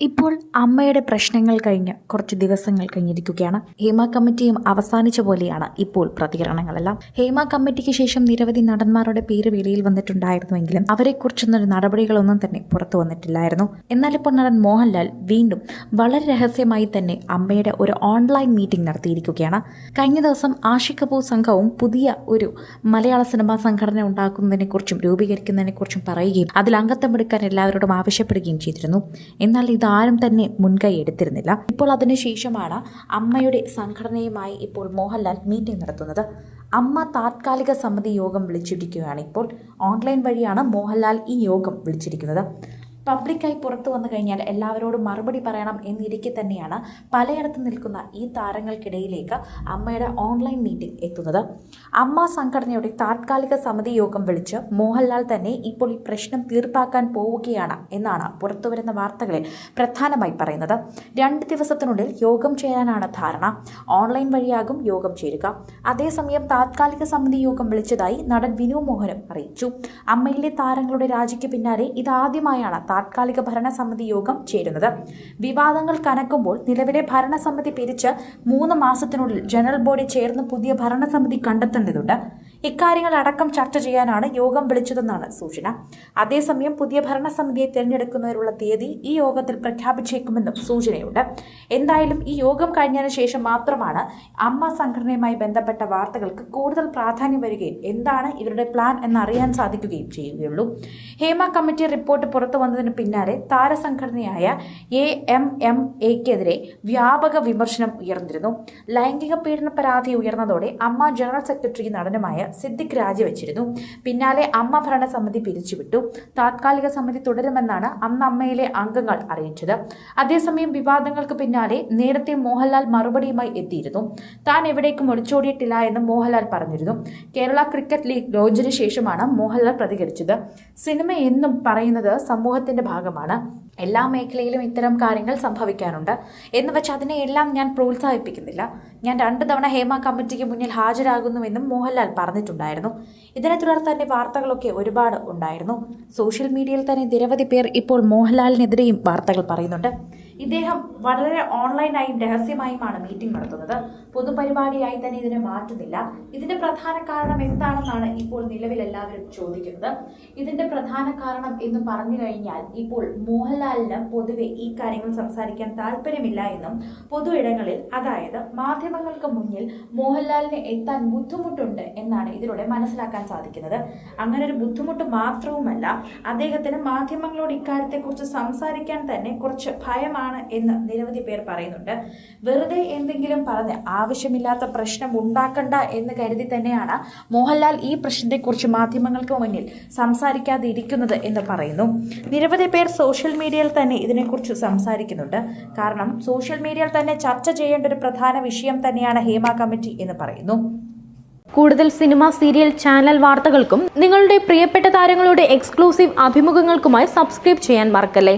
ഇപ്പോൾ അമ്മയുടെ പ്രശ്നങ്ങൾ കഴിഞ്ഞ് കുറച്ച് ദിവസങ്ങൾ കഴിഞ്ഞിരിക്കുകയാണ്. ഹേമ കമ്മിറ്റിയും അവസാനിച്ച പോലെയാണ് ഇപ്പോൾ പ്രതികരണങ്ങളെല്ലാം. ഹേമ കമ്മിറ്റിക്ക് ശേഷം നിരവധി നടന്മാരുടെ പേര് വെളിയിൽ വന്നിട്ടുണ്ടായിരുന്നുവെങ്കിലും അവരെക്കുറിച്ചൊന്നും നടപടികളൊന്നും തന്നെ പുറത്തു വന്നിട്ടില്ലായിരുന്നു. എന്നാൽ ഇപ്പോൾ നടൻ മോഹൻലാൽ വീണ്ടും വളരെ രഹസ്യമായി തന്നെ അമ്മയുടെ ഒരു ഓൺലൈൻ മീറ്റിംഗ് നടത്തിയിരിക്കുകയാണ്. കഴിഞ്ഞ ദിവസം ആഷിക് കപൂർ സംഘവും പുതിയ ഒരു മലയാള സിനിമാ സംഘടന ഉണ്ടാക്കുന്നതിനെക്കുറിച്ചും രൂപീകരിക്കുന്നതിനെക്കുറിച്ചും പറയുകയും അതിൽ അംഗത്വം എടുക്കാൻ എല്ലാവരോടും ആവശ്യപ്പെടുകയും ചെയ്തിരുന്നു. എന്നാൽ ഇത് ആരും തന്നെ മുൻകൈ എടുത്തിരുന്നില്ല. ഇപ്പോൾ അതിനുശേഷമാണ് അമ്മയുടെ സംഘടനയുമായി ഇപ്പോൾ മോഹൻലാൽ മീറ്റിംഗ് നടത്തുന്നത്. അമ്മ താത്കാലിക സമിതി യോഗം വിളിച്ചിരിക്കുകയാണ് ഇപ്പോൾ. ഓൺലൈൻ വഴിയാണ് മോഹൻലാൽ ഈ യോഗം വിളിച്ചിരിക്കുന്നത്. പബ്ലിക്കായി പുറത്തു വന്നു കഴിഞ്ഞാൽ എല്ലാവരോടും മറുപടി പറയണം എന്നിരിക്കെ തന്നെയാണ് പലയിടത്തും നിൽക്കുന്ന ഈ താരങ്ങൾക്കിടയിലേക്ക് അമ്മയുടെ ഓൺലൈൻ മീറ്റിംഗ് എത്തുന്നത്. അമ്മ സംഘടനയുടെ താത്കാലിക സമിതി യോഗം വിളിച്ച് മോഹൻലാൽ തന്നെ ഇപ്പോൾ ഈ പ്രശ്നം തീർപ്പാക്കാൻ പോവുകയാണ് എന്നാണ് പുറത്തുവരുന്ന വാർത്തകളിൽ പ്രധാനമായി പറയുന്നത്. രണ്ട് ദിവസത്തിനുള്ളിൽ യോഗം ചേരാനാണ് ധാരണ. ഓൺലൈൻ വഴിയാകും യോഗം ചേരുക. അതേസമയം താത്കാലിക സമിതി യോഗം വിളിച്ചതായി നടൻ വിനു മോഹനും അറിയിച്ചു. അമ്മയിലെ താരങ്ങളുടെ രാജിക്ക് പിന്നാലെ ഇതാദ്യമായാണ് താത്കാലിക ഭരണസമിതി യോഗം ചേരുന്നത്. വിവാദങ്ങൾ കനക്കുമ്പോൾ നിലവിലെ ഭരണസമിതി പിരിച്ച് മൂന്ന് മാസത്തിനുള്ളിൽ ജനറൽ ബോഡി ചേർന്ന് പുതിയ ഭരണസമിതി കണ്ടെത്തേണ്ടതുണ്ട്. ഇക്കാര്യങ്ങൾ അടക്കം ചർച്ച ചെയ്യാനാണ് യോഗം വിളിച്ചതെന്നാണ് സൂചന. അതേസമയം പുതിയ ഭരണസമിതിയെ തിരഞ്ഞെടുക്കുന്നതിനുള്ള തീയതി ഈ യോഗത്തിൽ പ്രഖ്യാപിച്ചേക്കുമെന്നും സൂചനയുണ്ട്. എന്തായാലും ഈ യോഗം കഴിഞ്ഞതിന് ശേഷം മാത്രമാണ് അമ്മ സംഘടനയുമായി ബന്ധപ്പെട്ട വാർത്തകൾക്ക് കൂടുതൽ പ്രാധാന്യം വരികയും എന്താണ് ഇവരുടെ പ്ലാൻ എന്നറിയാൻ സാധിക്കുകയും ചെയ്യുകയുള്ളൂ. ഹേമ കമ്മിറ്റി റിപ്പോർട്ട് പുറത്തു വന്നതിന് പിന്നാലെ താരസംഘടനയായ എ എം എം എക്കെതിരെ വ്യാപക വിമർശനം ഉയർന്നിരുന്നു. ലൈംഗിക പീഡന പരാതി ഉയർന്നതോടെ അമ്മ ജനറൽ സെക്രട്ടറി നടനുമായ സിദ്ദിഖ് രാജിവെച്ചിരുന്നു. പിന്നാലെ അമ്മ ഭരണസമിതി പിരിച്ചുവിട്ടു. താത്കാലിക സമിതി തുടരുമെന്നാണ് അന്ന് അമ്മയിലെ അംഗങ്ങൾ അറിയിച്ചത്. അതേസമയം വിവാദങ്ങൾക്ക് പിന്നാലെ നേരത്തെ മോഹൻലാൽ മറുപടിയുമായി എത്തിയിരുന്നു. താൻ എവിടേക്കും ഒളിച്ചോടിയിട്ടില്ല എന്ന് മോഹൻലാൽ പറഞ്ഞിരുന്നു. കേരള ക്രിക്കറ്റ് ലീഗ് ലോഞ്ചിന് ശേഷമാണ് മോഹൻലാൽ പ്രതികരിച്ചത്. സിനിമ എന്നും പറയുന്നത് സമൂഹത്തിന്റെ ഭാഗമാണ്. എല്ലാ മേഖലയിലും ഇത്തരം കാര്യങ്ങൾ സംഭവിക്കാറുണ്ട്. എന്ന് വെച്ച് അതിനെയെല്ലാം ഞാൻ പ്രോത്സാഹിപ്പിക്കുന്നില്ല. ഞാൻ രണ്ട് തവണ ഹേമ കമ്മിറ്റിക്ക് മുന്നിൽ ഹാജരാകുന്നുവെന്നും മോഹൻലാൽ പറഞ്ഞിട്ടുണ്ടായിരുന്നു. ഇതിനെ തുടർന്ന് തന്നെ വാർത്തകളൊക്കെ ഒരുപാട് ഉണ്ടായിരുന്നു. സോഷ്യൽ മീഡിയയിൽ തന്നെ നിരവധി പേർ ഇപ്പോൾ മോഹൻലാലിനെതിരെയും വാർത്തകൾ പറയുന്നുണ്ട്. ഇദ്ദേഹം വളരെ ഓൺലൈനായും രഹസ്യമായുമാണ് മീറ്റിംഗ് നടത്തുന്നത്. പൊതുപരിപാടിയായി തന്നെ ഇതിനെ മാറ്റുന്നില്ല. ഇതിന്റെ പ്രധാന കാരണം എന്താണെന്നാണ് ഇപ്പോൾ നിലവിൽ എല്ലാവരും ചോദിക്കുന്നത്. ഇതിന്റെ പ്രധാന കാരണം എന്ന് പറഞ്ഞു കഴിഞ്ഞാൽ ഇപ്പോൾ മോഹൻലാലിന് പൊതുവെ ഈ കാര്യങ്ങൾ സംസാരിക്കാൻ താല്പര്യമില്ല എന്നും പൊതു ഇടങ്ങളിൽ അതായത് മാധ്യമങ്ങൾക്ക് മുന്നിൽ മോഹൻലാലിന് എത്താൻ ബുദ്ധിമുട്ടുണ്ട് എന്നാണ് ഇതിലൂടെ മനസ്സിലാക്കാൻ സാധിക്കുന്നത്. അങ്ങനെ ഒരു ബുദ്ധിമുട്ട് മാത്രവുമല്ല അദ്ദേഹത്തിന് മാധ്യമങ്ങളോട് ഇക്കാര്യത്തെക്കുറിച്ച് സംസാരിക്കാൻ തന്നെ കുറച്ച് ഭയമാണ് എന്ന് നിരവധി പേർ പറയുന്നുണ്ട്. വെറുതെ എന്തെങ്കിലും പറഞ്ഞ് ആവശ്യമില്ലാത്ത പ്രശ്നം ഉണ്ടാക്കണ്ട എന്ന് കരുതി തന്നെയാണ് മോഹൻലാൽ ഈ പ്രശ്നത്തെക്കുറിച്ച് മാധ്യമങ്ങൾക്ക് മുന്നിൽ സംസാരിക്കാതിരിക്കുന്നത് എന്ന് പറയുന്നു. നിരവധി പേർ സോഷ്യൽ മീഡിയയിൽ തന്നെ ഇതിനെക്കുറിച്ച് സംസാരിക്കുന്നുണ്ട്. കാരണം സോഷ്യൽ മീഡിയയിൽ തന്നെ ചർച്ച ചെയ്യേണ്ട ഒരു പ്രധാന വിഷയം തന്നെയാണ് ഹേമ കമ്മിറ്റി എന്ന് പറയുന്നു. കൂടുതൽ സിനിമ സീരിയൽ ചാനൽ വാർത്തകൾക്കും നിങ്ങളുടെ പ്രിയപ്പെട്ട താരങ്ങളുടെ എക്സ്ക്ലൂസീവ് അഭിമുഖങ്ങൾക്കുമായി സബ്സ്ക്രൈബ് ചെയ്യാൻ മറക്കല്ലേ?